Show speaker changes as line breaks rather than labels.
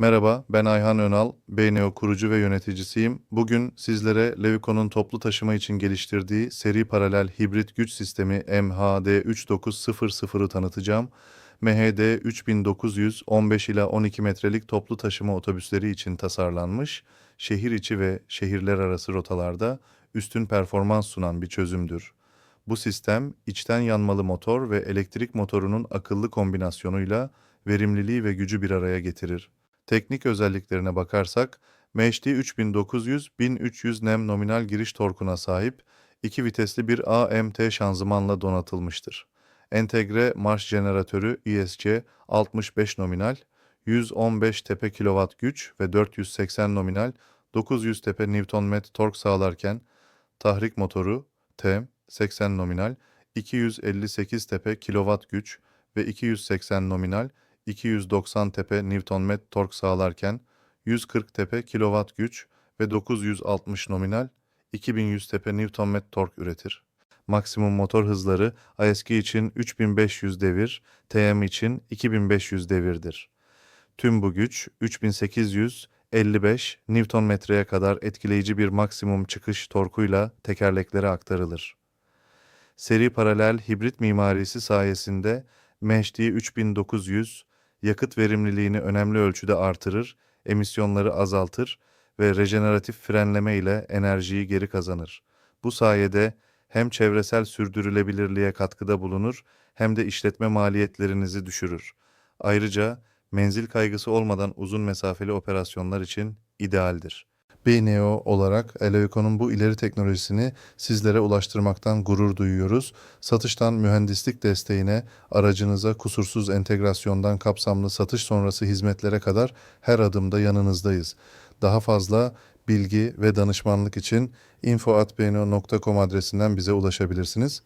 Merhaba, ben Ayhan Önal, BNO kurucu ve yöneticisiyim. Bugün sizlere Levico'nun toplu taşıma için geliştirdiği seri paralel hibrit güç sistemi MHD3900'ı tanıtacağım. MHD 3900 15 ila 12 metrelik toplu taşıma otobüsleri için tasarlanmış, şehir içi ve şehirler arası rotalarda üstün performans sunan bir çözümdür. Bu sistem içten yanmalı motor ve elektrik motorunun akıllı kombinasyonuyla verimliliği ve gücü bir araya getirir. Teknik özelliklerine bakarsak, MHD 3900 1300 nem nominal giriş torkuna sahip, iki vitesli bir AMT şanzımanla donatılmıştır. Entegre marş jeneratörü ESC 65 nominal, 115 tepe kilowatt güç ve 480 nominal 900 tepe Nm tork sağlarken, tahrik motoru T 80 nominal, 258 tepe kilowatt güç ve 280 nominal 290 tepe Nm tork sağlarken 140 tepe kilowatt güç ve 960 nominal 2100 tepe Nm tork üretir. Maksimum motor hızları ISG için 3500 devir, TM için 2500 devirdir. Tüm bu güç 3855 Nm'ye kadar etkileyici bir maksimum çıkış torkuyla tekerleklere aktarılır. Seri paralel hibrit mimarisi sayesinde MHD 3900 yakıt verimliliğini önemli ölçüde artırır, emisyonları azaltır ve rejeneratif frenleme ile enerjiyi geri kazanır. Bu sayede hem çevresel sürdürülebilirliğe katkıda bulunur hem de işletme maliyetlerinizi düşürür. Ayrıca menzil kaygısı olmadan uzun mesafeli operasyonlar için idealdir. BNO olarak Elevico'nun bu ileri teknolojisini sizlere ulaştırmaktan gurur duyuyoruz. Satıştan mühendislik desteğine, aracınıza kusursuz entegrasyondan kapsamlı satış sonrası hizmetlere kadar her adımda yanınızdayız. Daha fazla bilgi ve danışmanlık için info.bno.com adresinden bize ulaşabilirsiniz.